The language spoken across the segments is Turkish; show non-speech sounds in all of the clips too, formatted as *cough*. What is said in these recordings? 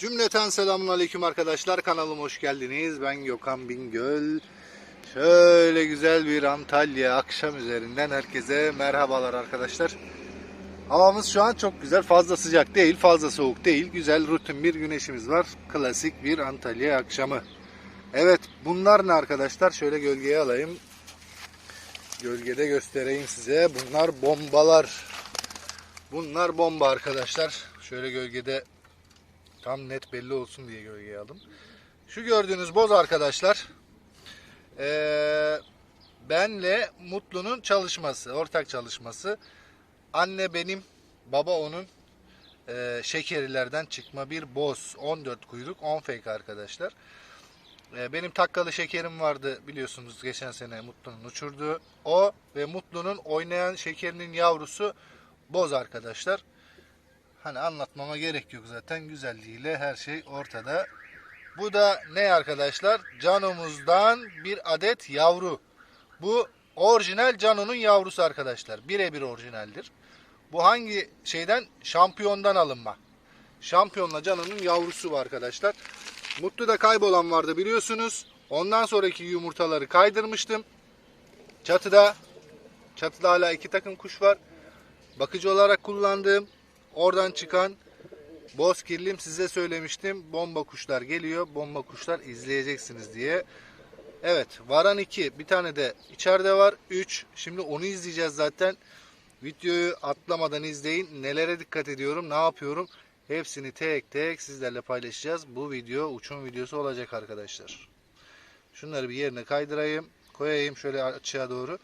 Cümleten selamun aleyküm arkadaşlar. Kanalıma hoş geldiniz. Ben Gökhan Bingöl. Şöyle güzel bir Antalya akşam üzerinden herkese merhabalar arkadaşlar. Havamız şu an çok güzel. Fazla sıcak değil, fazla soğuk değil. Güzel rutin bir güneşimiz var. Klasik bir Antalya akşamı. Evet bunlar ne arkadaşlar? Şöyle gölgeye alayım. Gölgede göstereyim size. Bunlar bombalar. Bunlar bomba arkadaşlar. Şöyle gölgede tam net belli olsun diye gölgeye aldım. Şu gördüğünüz boz arkadaşlar. Ee, benle Mutlu'nun çalışması, ortak çalışması. Anne benim, baba onun. Ee, şekerilerden çıkma bir boz. 14 kuyruk, 10 fake arkadaşlar. Ee, benim takkalı şekerim vardı biliyorsunuz geçen sene Mutlu'nun uçurduğu. O ve Mutlu'nun oynayan şekerinin yavrusu boz arkadaşlar. Hani anlatmama gerek yok zaten güzelliğiyle her şey ortada. Bu da ne arkadaşlar? Canomuzdan bir adet yavru. Bu orijinal Cano'nun yavrusu arkadaşlar. Birebir orijinaldir. Bu hangi şeyden? Şampiyondan alınma. Şampiyonla Cano'nun yavrusu var arkadaşlar. Mutlu'da kaybolan vardı biliyorsunuz. Ondan sonraki yumurtaları kaydırmıştım. Çatıda çatıda hala iki takım kuş var. Bakıcı olarak kullandığım oradan çıkan bozkirlim size söylemiştim. Bomba kuşlar geliyor. Bomba kuşlar izleyeceksiniz diye. Evet varan 2 bir tane de içeride var 3 şimdi onu izleyeceğiz zaten videoyu atlamadan izleyin nelere dikkat ediyorum ne yapıyorum hepsini tek tek sizlerle paylaşacağız bu video uçum videosu olacak arkadaşlar şunları bir yerine kaydırayım koyayım şöyle açığa doğru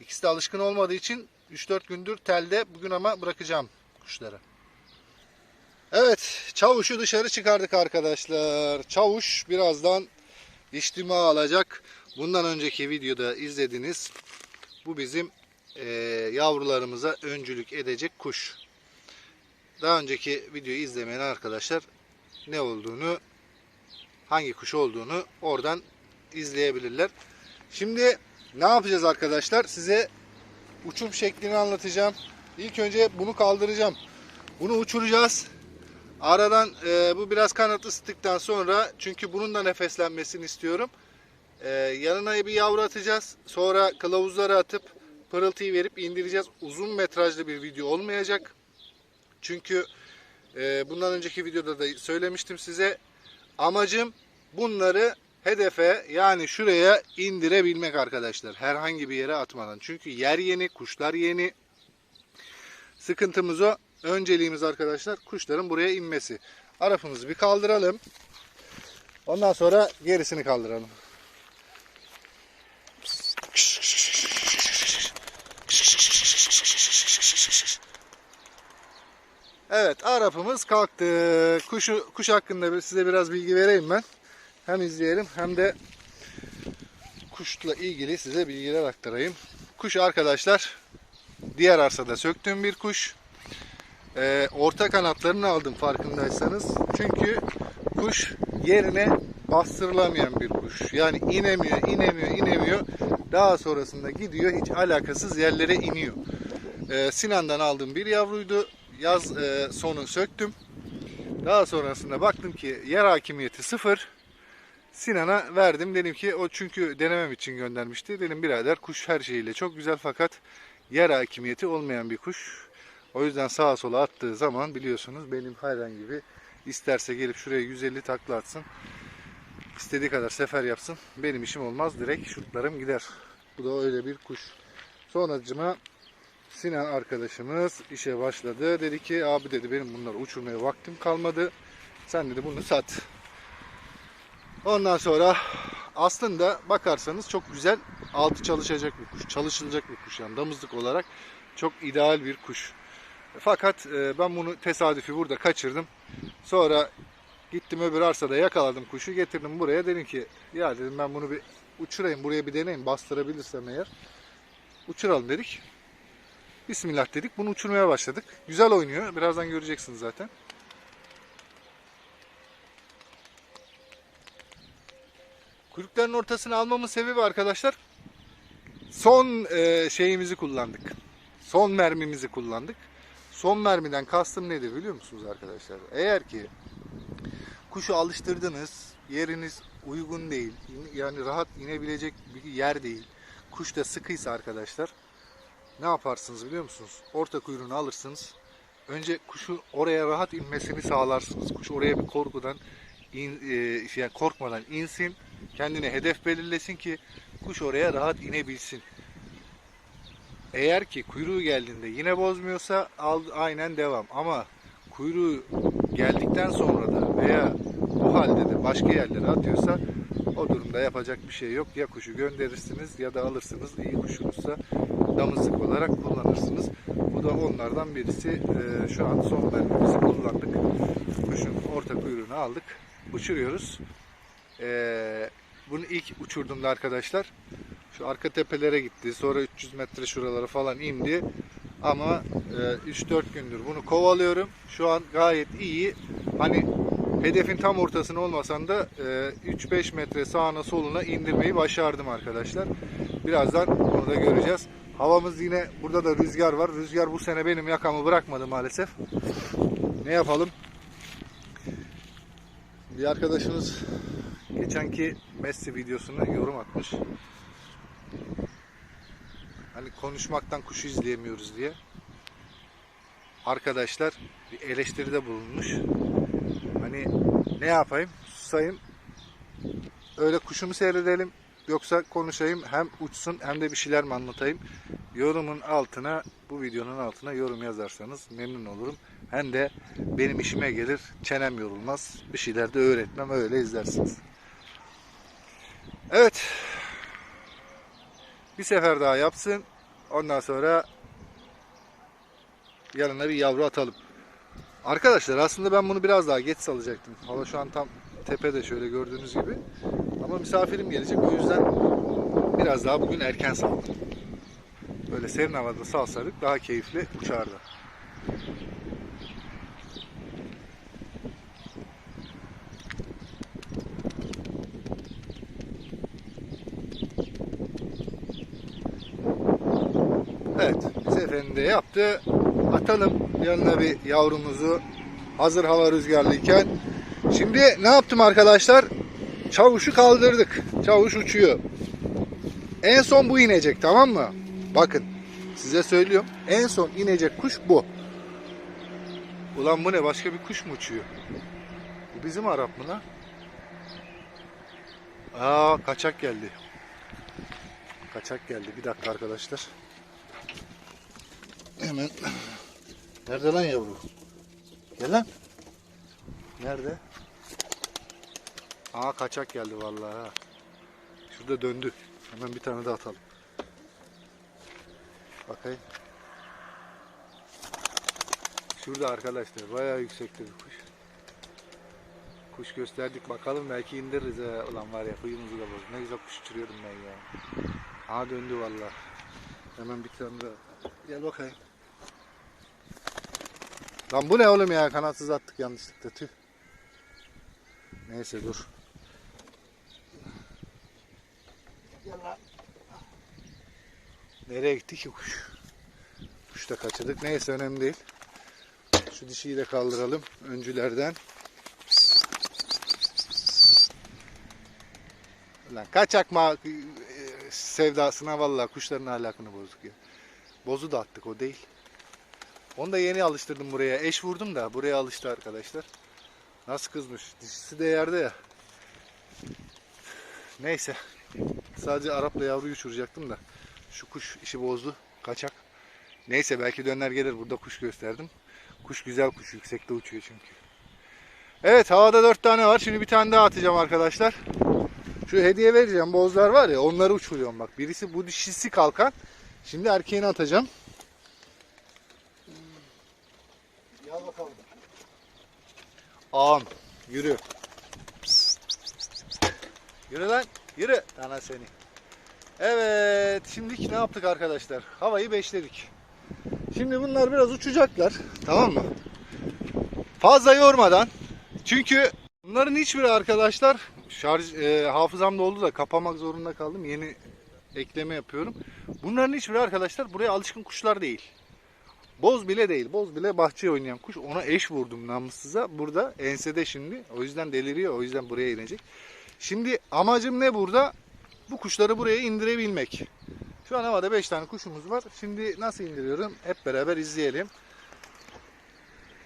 ikisi de alışkın olmadığı için 3-4 gündür telde bugün ama bırakacağım kuşları Evet çavuşu dışarı çıkardık arkadaşlar çavuş birazdan içtima alacak. Bundan önceki videoda izlediniz. Bu bizim e, yavrularımıza öncülük edecek kuş. Daha önceki videoyu izlemeyen arkadaşlar ne olduğunu, hangi kuş olduğunu oradan izleyebilirler. Şimdi ne yapacağız arkadaşlar? Size uçum şeklini anlatacağım. İlk önce bunu kaldıracağım. Bunu uçuracağız. Aradan e, bu biraz kanat ısıttıktan sonra çünkü bunun da nefeslenmesini istiyorum. E, yanına bir yavru atacağız. Sonra kılavuzları atıp pırıltıyı verip indireceğiz. Uzun metrajlı bir video olmayacak. Çünkü e, bundan önceki videoda da söylemiştim size. Amacım bunları hedefe yani şuraya indirebilmek arkadaşlar. Herhangi bir yere atmadan. Çünkü yer yeni, kuşlar yeni. Sıkıntımız o. Önceliğimiz arkadaşlar kuşların buraya inmesi. Arafımızı bir kaldıralım. Ondan sonra gerisini kaldıralım. Evet Arap'ımız kalktı. Kuşu, kuş hakkında size biraz bilgi vereyim ben. Hem izleyelim hem de kuşla ilgili size bilgiler aktarayım. Kuş arkadaşlar diğer arsada söktüğüm bir kuş. Ee, orta kanatlarını aldım farkındaysanız. Çünkü kuş yerine bastırılamayan bir kuş. Yani inemiyor, inemiyor, inemiyor. Daha sonrasında gidiyor hiç alakasız yerlere iniyor. Ee, Sinan'dan aldığım bir yavruydu. Yaz e, sonu söktüm. Daha sonrasında baktım ki yer hakimiyeti sıfır. Sinan'a verdim. Dedim ki o çünkü denemem için göndermişti. Dedim birader kuş her şeyiyle çok güzel fakat yer hakimiyeti olmayan bir kuş. O yüzden sağa sola attığı zaman biliyorsunuz benim hayran gibi isterse gelip şuraya 150 takla atsın. istediği kadar sefer yapsın. Benim işim olmaz. Direkt şutlarım gider. Bu da öyle bir kuş. Sonracıma Sinan arkadaşımız işe başladı. Dedi ki abi dedi benim bunları uçurmaya vaktim kalmadı. Sen dedi bunu sat. Ondan sonra aslında bakarsanız çok güzel altı çalışacak bir kuş. Çalışılacak bir kuş yani damızlık olarak çok ideal bir kuş. Fakat e, ben bunu tesadüfi burada kaçırdım. Sonra gittim öbür arsada yakaladım kuşu getirdim buraya. Dedim ki ya dedim ben bunu bir uçurayım buraya bir deneyim bastırabilirsem eğer. Uçuralım dedik. Bismillah dedik. Bunu uçurmaya başladık. Güzel oynuyor. Birazdan göreceksiniz zaten. Kuyrukların ortasını almamın sebebi arkadaşlar son e, şeyimizi kullandık. Son mermimizi kullandık. Son mermiden kastım nedir biliyor musunuz arkadaşlar? Eğer ki kuşu alıştırdınız. Yeriniz uygun değil. Yani rahat inebilecek bir yer değil. Kuş da sıkıysa arkadaşlar ne yaparsınız biliyor musunuz? Orta kuyruğunu alırsınız. Önce kuşun oraya rahat inmesini sağlarsınız. Kuş oraya bir korkudan in, e, şey, yani korkmadan insin. Kendine hedef belirlesin ki kuş oraya rahat inebilsin. Eğer ki kuyruğu geldiğinde yine bozmuyorsa al, aynen devam. Ama kuyruğu geldikten sonra da veya bu halde de başka yerlere atıyorsa o durumda yapacak bir şey yok. Ya kuşu gönderirsiniz ya da alırsınız. İyi kuşunuzsa damızlık olarak kullanırsınız. Bu da onlardan birisi. Ee, şu an son mermimizi kullandık. Kuşun orta kuyruğunu aldık. Uçuruyoruz. Ee, bunu ilk uçurduğumda arkadaşlar şu arka tepelere gitti. Sonra 300 metre şuralara falan indi. Ama e, 3-4 gündür bunu kovalıyorum. Şu an gayet iyi. Hani hedefin tam ortasına olmasan da e, 3-5 metre sağına soluna indirmeyi başardım arkadaşlar. Birazdan onu da göreceğiz. Havamız yine burada da rüzgar var. Rüzgar bu sene benim yakamı bırakmadı maalesef. Ne yapalım? Bir arkadaşımız geçenki Messi videosuna yorum atmış. Hani konuşmaktan kuşu izleyemiyoruz diye. Arkadaşlar bir eleştiride bulunmuş. Hani ne yapayım? Susayım. Öyle kuşumu seyredelim. Yoksa konuşayım hem uçsun hem de bir şeyler mi anlatayım? Yorumun altına bu videonun altına yorum yazarsanız memnun olurum. Hem de benim işime gelir. Çenem yorulmaz. Bir şeyler de öğretmem. Öyle izlersiniz. Evet. Bir sefer daha yapsın. Ondan sonra yanına bir yavru atalım. Arkadaşlar aslında ben bunu biraz daha geç salacaktım. Hava şu an tam tepede şöyle gördüğünüz gibi. Ama misafirim gelecek o yüzden biraz daha bugün erken saldım. Böyle serin havada salsaydık daha keyifli uçardı. Evet, seferinde yaptı. Atalım yanına bir yavrumuzu. Hazır hava rüzgarlıyken. Şimdi ne yaptım arkadaşlar? Çavuşu kaldırdık. Çavuş uçuyor. En son bu inecek tamam mı? Bakın size söylüyorum. En son inecek kuş bu. Ulan bu ne? Başka bir kuş mu uçuyor? Bu bizim Arap mı lan? Aa kaçak geldi. Kaçak geldi. Bir dakika arkadaşlar. Hemen. Nerede lan yavru? Gel lan. Nerede? Aa kaçak geldi vallahi ha. Şurada döndü. Hemen bir tane daha atalım. Bakayım. Şurada arkadaşlar bayağı yüksekte bir kuş. Kuş gösterdik bakalım belki indiririz ha. Ulan var ya huyumuzu da bozdu. Ne güzel kuş uçuruyordum ben ya. Aa döndü vallahi. Hemen bir tane daha. Gel bakayım. Lan bu ne oğlum ya? Kanatsız attık yanlışlıkla tüh. Neyse dur. Nereye gitti ki kuş? Kuş da kaçırdık. Neyse önemli değil. Şu dişiyi de kaldıralım öncülerden. Lan kaçak ma e, sevdasına vallahi kuşların ahlakını bozduk ya. Bozu da attık o değil. Onu da yeni alıştırdım buraya. Eş vurdum da buraya alıştı arkadaşlar. Nasıl kızmış. Dişisi de yerde ya. Neyse. Sadece Arap'la yavruyu uçuracaktım da. Şu kuş işi bozdu. Kaçak. Neyse belki döner gelir. Burada kuş gösterdim. Kuş güzel kuş. Yüksekte uçuyor çünkü. Evet havada dört tane var. Şimdi bir tane daha atacağım arkadaşlar. Şu hediye vereceğim. Bozlar var ya onları uçuruyorum bak. Birisi bu dişisi kalkan. Şimdi erkeğini atacağım. Gel bakalım. Ağam yürü. Yürü lan yürü. Ana seni. Evet şimdilik ne yaptık arkadaşlar? Havayı beşledik. Şimdi bunlar biraz uçacaklar. Tamam mı? Fazla yormadan. Çünkü bunların hiçbiri arkadaşlar şarj e, hafızamda oldu da kapamak zorunda kaldım. Yeni ekleme yapıyorum. Bunların hiçbiri arkadaşlar buraya alışkın kuşlar değil. Boz bile değil. Boz bile bahçeye oynayan kuş. Ona eş vurdum namussuza. Burada ensede şimdi. O yüzden deliriyor. O yüzden buraya inecek. Şimdi amacım ne burada? Bu kuşları buraya indirebilmek. Şu an havada 5 tane kuşumuz var. Şimdi nasıl indiriyorum? Hep beraber izleyelim.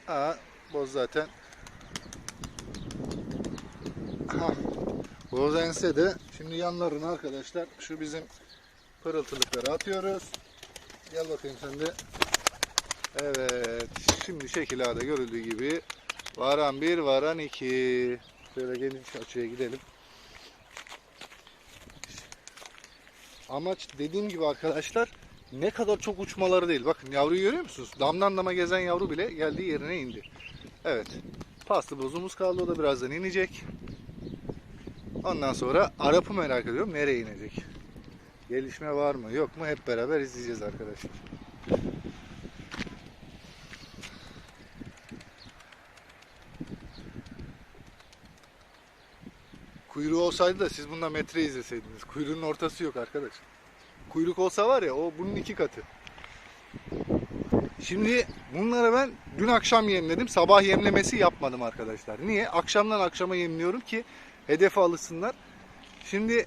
Aa, boz zaten. Aha. Boz ense de şimdi yanlarına arkadaşlar şu bizim pırıltılıkları atıyoruz. Gel bakayım sen de. Evet. Şimdi şekil A'da görüldüğü gibi varan 1, varan 2. Şöyle geniş açıya gidelim. Amaç dediğim gibi arkadaşlar ne kadar çok uçmaları değil. Bakın yavruyu görüyor musunuz? Damdan dama gezen yavru bile geldiği yerine indi. Evet. Paslı bozumuz kaldı. O da birazdan inecek. Ondan sonra Arap'ı merak ediyorum. Nereye inecek? Gelişme var mı yok mu hep beraber izleyeceğiz arkadaşlar. Kuyruğu olsaydı da siz bundan metre izleseydiniz. Kuyruğun ortası yok arkadaş. Kuyruk olsa var ya o bunun iki katı. Şimdi bunları ben dün akşam yemledim. Sabah yemlemesi yapmadım arkadaşlar. Niye? Akşamdan akşama yemliyorum ki hedefe alışsınlar. Şimdi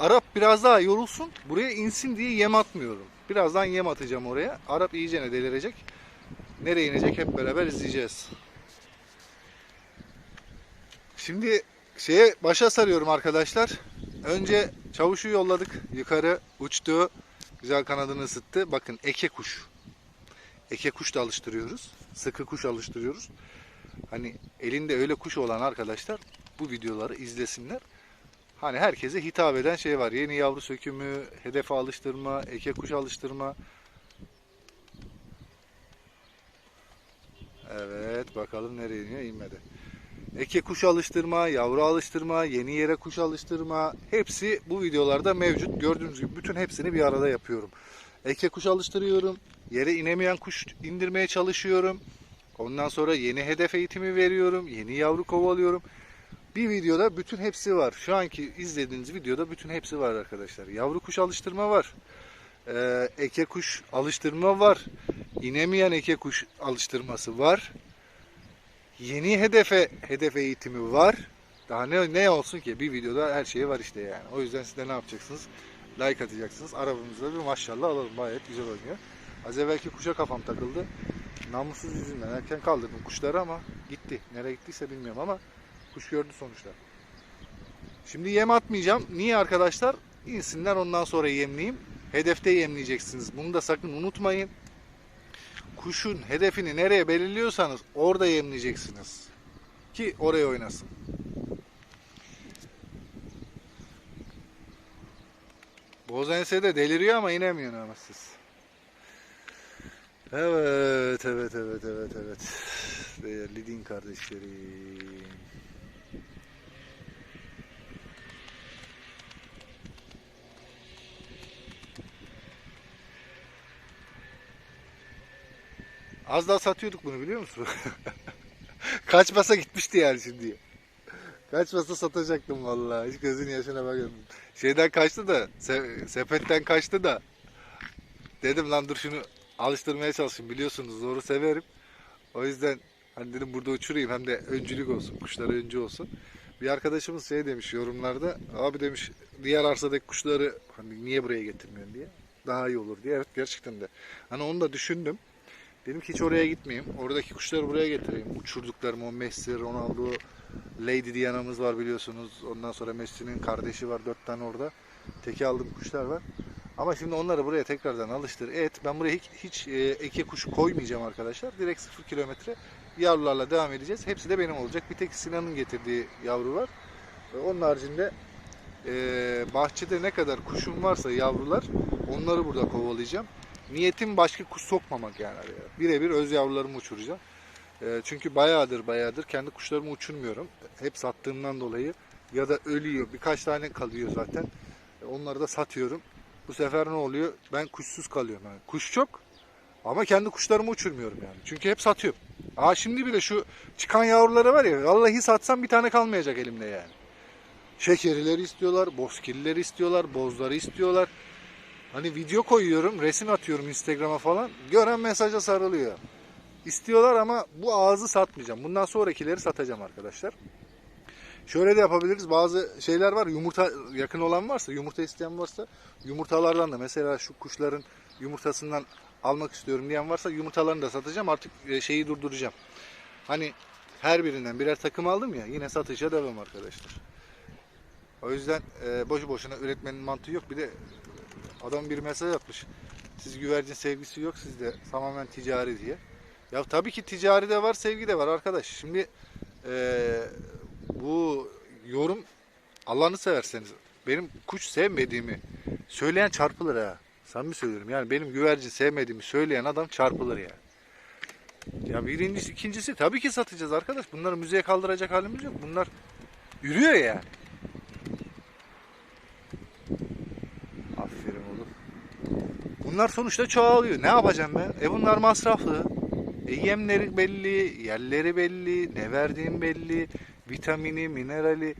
Arap biraz daha yorulsun. Buraya insin diye yem atmıyorum. Birazdan yem atacağım oraya. Arap iyicene delirecek. Nereye inecek hep beraber izleyeceğiz. Şimdi şeye başa sarıyorum arkadaşlar. Önce çavuşu yolladık. Yukarı uçtu. Güzel kanadını ısıttı. Bakın eke kuş. Eke kuş da alıştırıyoruz. Sıkı kuş alıştırıyoruz. Hani elinde öyle kuş olan arkadaşlar bu videoları izlesinler. Hani herkese hitap eden şey var. Yeni yavru sökümü, hedefe alıştırma, eke kuş alıştırma. Evet bakalım nereye iniyor inmedi. Eke kuş alıştırma, yavru alıştırma, yeni yere kuş alıştırma hepsi bu videolarda mevcut. Gördüğünüz gibi bütün hepsini bir arada yapıyorum. Eke kuş alıştırıyorum. Yere inemeyen kuş indirmeye çalışıyorum. Ondan sonra yeni hedef eğitimi veriyorum. Yeni yavru kovalıyorum. Bir videoda bütün hepsi var. Şu anki izlediğiniz videoda bütün hepsi var arkadaşlar. Yavru kuş alıştırma var. Ee, eke kuş alıştırma var. İnemeyen eke kuş alıştırması var. Yeni hedefe hedef eğitimi var. Daha ne ne olsun ki bir videoda her şey var işte yani. O yüzden siz de ne yapacaksınız? Like atacaksınız. Arabamızda bir maşallah alalım. Gayet güzel oynuyor. Az evvelki kuşa kafam takıldı. Namussuz yüzünden erken kaldırdım kuşları ama gitti. Nereye gittiyse bilmiyorum ama kuş gördü sonuçta. Şimdi yem atmayacağım. Niye arkadaşlar? İnsinler ondan sonra yemleyeyim. Hedefte yemleyeceksiniz. Bunu da sakın unutmayın. Kuşun hedefini nereye belirliyorsanız orada yemleyeceksiniz. Ki oraya oynasın. Bozense de deliriyor ama inemiyor namussuz. Evet, evet, evet, evet, evet. Değerli din kardeşlerim. Az daha satıyorduk bunu biliyor musun? *laughs* Kaçmasa gitmişti yani şimdi. Kaçmasa satacaktım vallahi. Hiç gözün yaşına bakmadım. Şeyden kaçtı da, se- sepetten kaçtı da. Dedim lan dur şunu alıştırmaya çalışayım. Biliyorsunuz zoru severim. O yüzden hani dedim burada uçurayım hem de öncülük olsun. Kuşlara öncü olsun. Bir arkadaşımız şey demiş yorumlarda. Abi demiş diğer arsadaki kuşları hani niye buraya getirmiyorsun diye. Daha iyi olur diye. Evet gerçekten de. Hani onu da düşündüm. Dedim ki hiç oraya gitmeyeyim. Oradaki kuşları buraya getireyim. Uçurduklarım o Messi, Ronaldo, Lady Diana'mız var biliyorsunuz. Ondan sonra Messi'nin kardeşi var. Dört tane orada. Teki aldığım kuşlar var. Ama şimdi onları buraya tekrardan alıştır. Evet ben buraya hiç, hiç e, eke kuş koymayacağım arkadaşlar. Direkt 0 kilometre yavrularla devam edeceğiz. Hepsi de benim olacak. Bir tek Sinan'ın getirdiği yavru var. E, Onun haricinde e, bahçede ne kadar kuşum varsa yavrular onları burada kovalayacağım. Niyetim başka kuş sokmamak yani araya. Birebir öz yavrularımı uçuracağım. E, çünkü bayağıdır bayağıdır kendi kuşlarımı uçurmuyorum. Hep sattığımdan dolayı ya da ölüyor. Birkaç tane kalıyor zaten. E, onları da satıyorum. Bu sefer ne oluyor? Ben kuşsuz kalıyorum. Yani kuş çok ama kendi kuşlarımı uçurmuyorum yani. Çünkü hep satıyorum. Aa şimdi bile şu çıkan yavruları var ya vallahi satsam bir tane kalmayacak elimde yani. Şekerileri istiyorlar, bozkirlileri istiyorlar, bozları istiyorlar. Hani video koyuyorum, resim atıyorum Instagram'a falan. Gören mesaja sarılıyor. İstiyorlar ama bu ağzı satmayacağım. Bundan sonrakileri satacağım arkadaşlar. Şöyle de yapabiliriz. Bazı şeyler var. Yumurta yakın olan varsa, yumurta isteyen varsa yumurtalardan da mesela şu kuşların yumurtasından almak istiyorum diyen varsa yumurtalarını da satacağım. Artık e, şeyi durduracağım. Hani her birinden birer takım aldım ya yine satışa devam arkadaşlar. O yüzden e, boşu boşuna üretmenin mantığı yok. Bir de adam bir mesaj atmış. Siz güvercin sevgisi yok sizde tamamen ticari diye. Ya tabii ki ticari de var sevgi de var arkadaş. Şimdi e, bu yorum Allah'ını severseniz benim kuş sevmediğimi söyleyen çarpılır ha. Samimi söylüyorum. Yani benim güvercin sevmediğimi söyleyen adam çarpılır yani. Ya birincisi, ikincisi tabii ki satacağız arkadaş. Bunları müzeye kaldıracak halimiz yok. Bunlar yürüyor yani. Aferin oğlum. Bunlar sonuçta çoğalıyor. Ne yapacağım ben? E bunlar masraflı. E yemleri belli, yerleri belli, ne verdiğim belli, vitamini, minerali,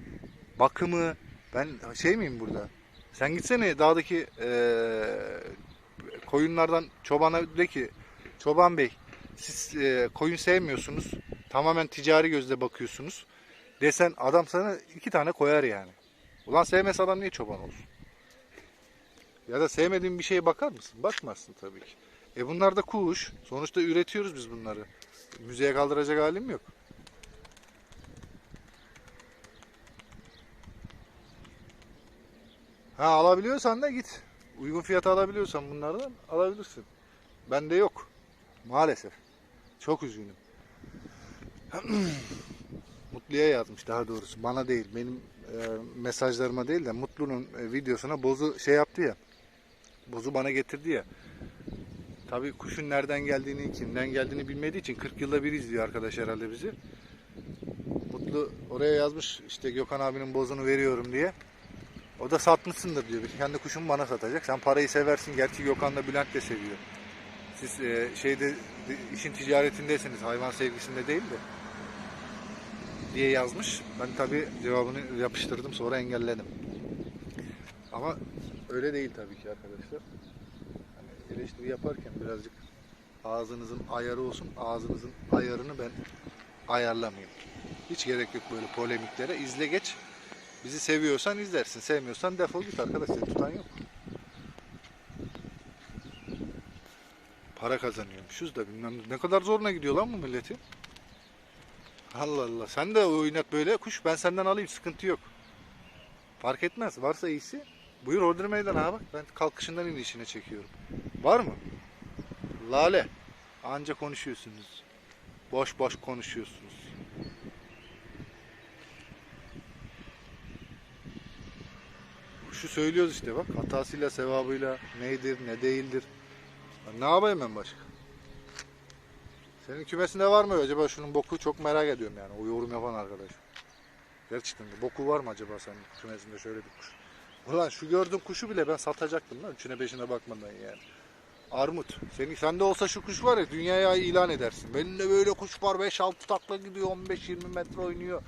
bakımı. Ben şey miyim burada? Sen gitsene dağdaki eee, koyunlardan çobana de ki çoban bey siz eee, koyun sevmiyorsunuz. Tamamen ticari gözle bakıyorsunuz. Desen adam sana iki tane koyar yani. Ulan sevmese adam niye çoban olsun? Ya da sevmediğin bir şeye bakar mısın? Bakmazsın tabii ki. E bunlar da kuş. Sonuçta üretiyoruz biz bunları. Müzeye kaldıracak halim yok. Ha alabiliyorsan da git. Uygun fiyata alabiliyorsan bunlardan alabilirsin. Bende yok. Maalesef. Çok üzgünüm. *clears throat* Mutlu'ya yazmış daha doğrusu. Bana değil. Benim e, mesajlarıma değil de Mutlu'nun e, videosuna Bozu şey yaptı ya. Bozu bana getirdi ya. Tabii kuşun nereden geldiğini, kimden geldiğini bilmediği için 40 yılda bir izliyor arkadaş herhalde bizi. Mutlu oraya yazmış işte Gökhan abinin bozunu veriyorum diye. O da satmışsındır diyor. Kendi kuşumu bana satacak. Sen parayı seversin. Gerçi Gökhan da Bülent de seviyor. Siz e, şeyde de- işin ticaretindesiniz. Hayvan sevgisinde değil de. Diye yazmış. Ben tabi cevabını yapıştırdım. Sonra engelledim. Ama öyle değil tabii ki arkadaşlar. Hani eleştiri yaparken birazcık ağzınızın ayarı olsun. Ağzınızın ayarını ben ayarlamayayım. Hiç gerek yok böyle polemiklere. İzle geç. Bizi seviyorsan izlersin. Sevmiyorsan defol git arkadaş. Seni tutan yok. Para kazanıyormuşuz da bilmem ne kadar zoruna gidiyor lan bu milletin. Allah Allah. Sen de oynat böyle kuş. Ben senden alayım. Sıkıntı yok. Fark etmez. Varsa iyisi. Buyur order meydan bak. Ben kalkışından inişine çekiyorum. Var mı? Lale. Anca konuşuyorsunuz. Boş boş konuşuyorsunuz. Şu söylüyoruz işte bak. Hatasıyla sevabıyla nedir ne değildir. Ne yapayım ben başka? Senin kümesinde var mı acaba şunun boku çok merak ediyorum yani o yorum yapan arkadaş. Gerçekten de boku var mı acaba senin kümesinde şöyle bir kuş? Ulan şu gördüğün kuşu bile ben satacaktım lan üçüne beşine bakmadan yani. Armut. Senin sende olsa şu kuş var ya dünyaya ilan edersin. Benim de böyle kuş var 5-6 takla gidiyor 15-20 metre oynuyor.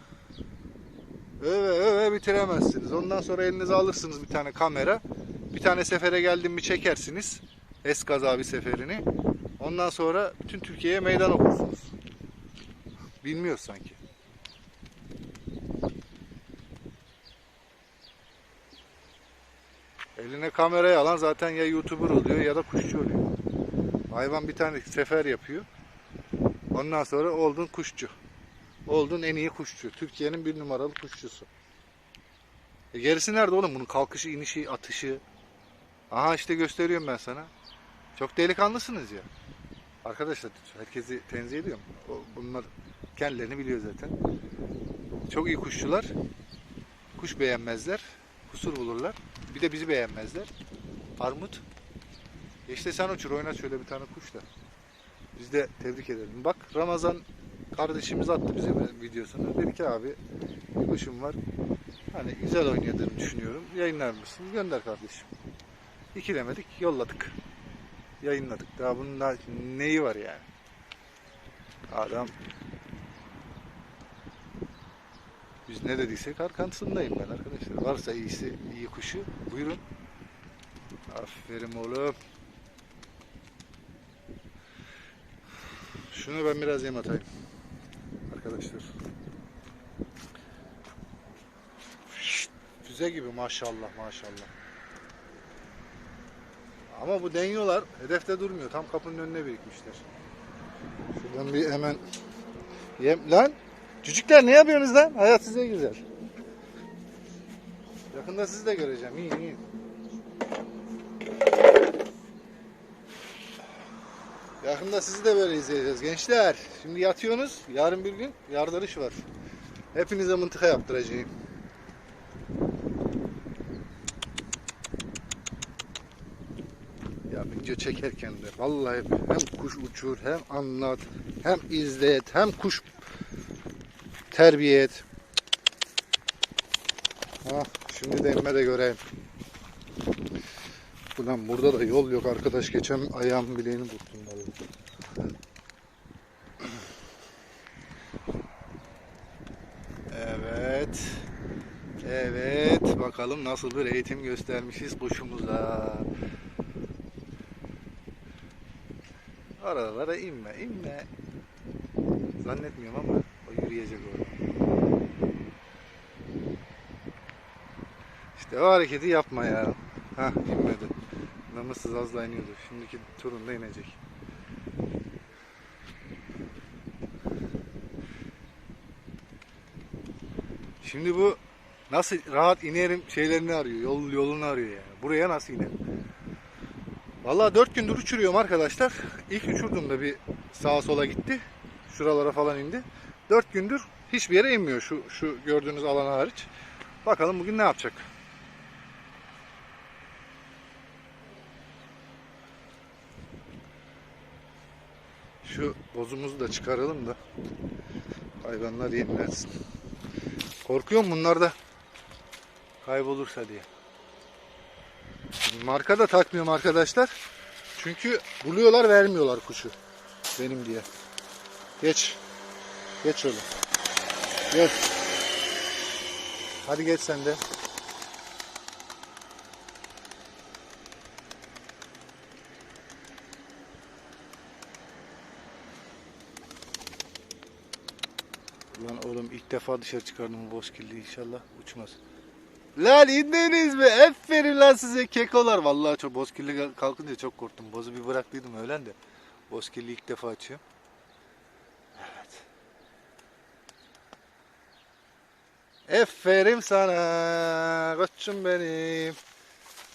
Öve öve bitiremezsiniz. Ondan sonra elinize alırsınız bir tane kamera. Bir tane sefere geldim mi çekersiniz. Eskaza bir seferini. Ondan sonra bütün Türkiye'ye meydan okursunuz. Bilmiyoruz sanki. Eline kamerayı alan zaten ya YouTuber oluyor ya da kuşçu oluyor. Hayvan bir tane sefer yapıyor. Ondan sonra oldun kuşçu. Oldun en iyi kuşçu. Türkiye'nin bir numaralı kuşçusu. E gerisi nerede oğlum? Bunun kalkışı, inişi, atışı. Aha işte gösteriyorum ben sana. Çok delikanlısınız ya. Arkadaşlar herkesi tenzih ediyorum. Bunlar kendilerini biliyor zaten. Çok iyi kuşçular. Kuş beğenmezler. Kusur bulurlar. Bir de bizi beğenmezler. Armut. E İşte sen uçur oynat şöyle bir tane kuş da. Biz de tebrik edelim. Bak Ramazan kardeşimiz attı bize videosunu. Dedi ki abi bir kuşum var. Hani güzel oynadığını düşünüyorum. Yayınlar mısın? Gönder kardeşim. İkilemedik, yolladık. Yayınladık. Daha bunun daha neyi var yani? Adam biz ne dediysek arkasındayım ben arkadaşlar. Varsa iyisi, iyi kuşu buyurun. Aferin oğlum. Şunu ben biraz yem atayım. Arkadaşlar. Füze gibi maşallah maşallah. Ama bu deniyorlar. Hedefte durmuyor. Tam kapının önüne birikmişler. Şuradan bir hemen yem lan. Çocuklar ne yapıyorsunuz lan? Hayat size güzel. Yakında sizi de göreceğim. İyi iyi. Yakında sizi de böyle izleyeceğiz gençler. Şimdi yatıyorsunuz. Yarın bir gün yardırış var. Hepinize mıntıka yaptıracağım. Ya video çekerken de vallahi hem kuş uçur hem anlat hem izlet hem kuş terbiye et. Ha, şimdi de emme de göreyim. Ulan burada da yol yok arkadaş. Geçen ayağım bileğini burktum. Evet. Evet. Bakalım nasıl bir eğitim göstermişiz kuşumuza. Aralara inme, inme. Zannetmiyorum ama yürüyecek orada. İşte o hareketi yapma ya. Hah inmedi. Namussuz az daha iniyordu. Şimdiki turunda inecek. Şimdi bu nasıl rahat inerim şeylerini arıyor. Yol yolunu arıyor yani. Buraya nasıl inerim? Vallahi 4 gündür uçuruyorum arkadaşlar. İlk uçurduğumda bir sağa sola gitti. Şuralara falan indi. 4 gündür hiçbir yere inmiyor şu şu gördüğünüz alan hariç. Bakalım bugün ne yapacak? Şu bozumuzu da çıkaralım da hayvanlar yemlensin. Korkuyorum bunlar da kaybolursa diye. Marka da takmıyorum arkadaşlar. Çünkü buluyorlar vermiyorlar kuşu. Benim diye. Geç. Geç oğlum. Geç. Hadi geç sen de. Ulan oğlum ilk defa dışarı çıkardım bu bozkirli inşallah uçmaz. Lan indiniz mi? Aferin lan size kekolar. Vallahi çok bozkirli kalkınca çok korktum. Bozu bir bıraktıydım öğlen de. Bozkirli ilk defa açıyorum. Aferin sana. Koçum benim.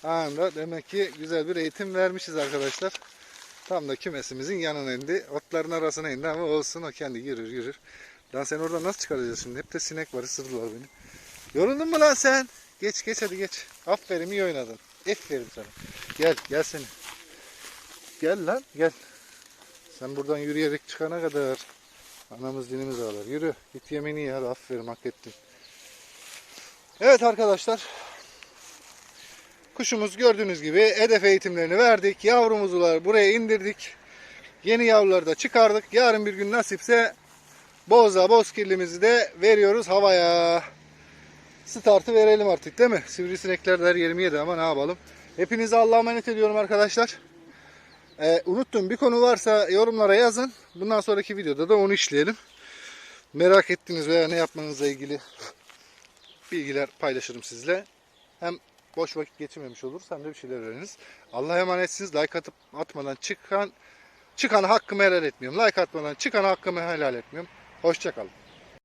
Anda demek ki güzel bir eğitim vermişiz arkadaşlar. Tam da kümesimizin yanına indi. Otların arasına indi ama olsun o kendi yürür yürür. Lan sen oradan nasıl çıkaracağız şimdi? Hep de sinek var ısırdılar beni. Yoruldun mu lan sen? Geç geç hadi geç. Aferin iyi oynadın. Aferin sana. Gel gel seni. Gel lan gel. Sen buradan yürüyerek çıkana kadar anamız dinimiz ağlar. Yürü git yemeğini ye hadi aferin hak ettin. Evet arkadaşlar. Kuşumuz gördüğünüz gibi hedef eğitimlerini verdik. Yavrumuzular buraya indirdik. Yeni yavruları da çıkardık. Yarın bir gün nasipse boza bozkirlimizi de veriyoruz havaya. Startı verelim artık değil mi? Sivrisinekler de her yerimi yedi ama ne yapalım. Hepinize Allah'a emanet ediyorum arkadaşlar. Ee, unuttum bir konu varsa yorumlara yazın. Bundan sonraki videoda da onu işleyelim. Merak ettiğiniz veya ne yapmanızla ilgili bilgiler paylaşırım sizle. Hem boş vakit geçirmemiş oluruz hem de bir şeyler öğreniriz. Allah'a emanetsiniz. Like atıp atmadan çıkan çıkan hakkımı helal etmiyorum. Like atmadan çıkan hakkımı helal etmiyorum. Hoşçakalın.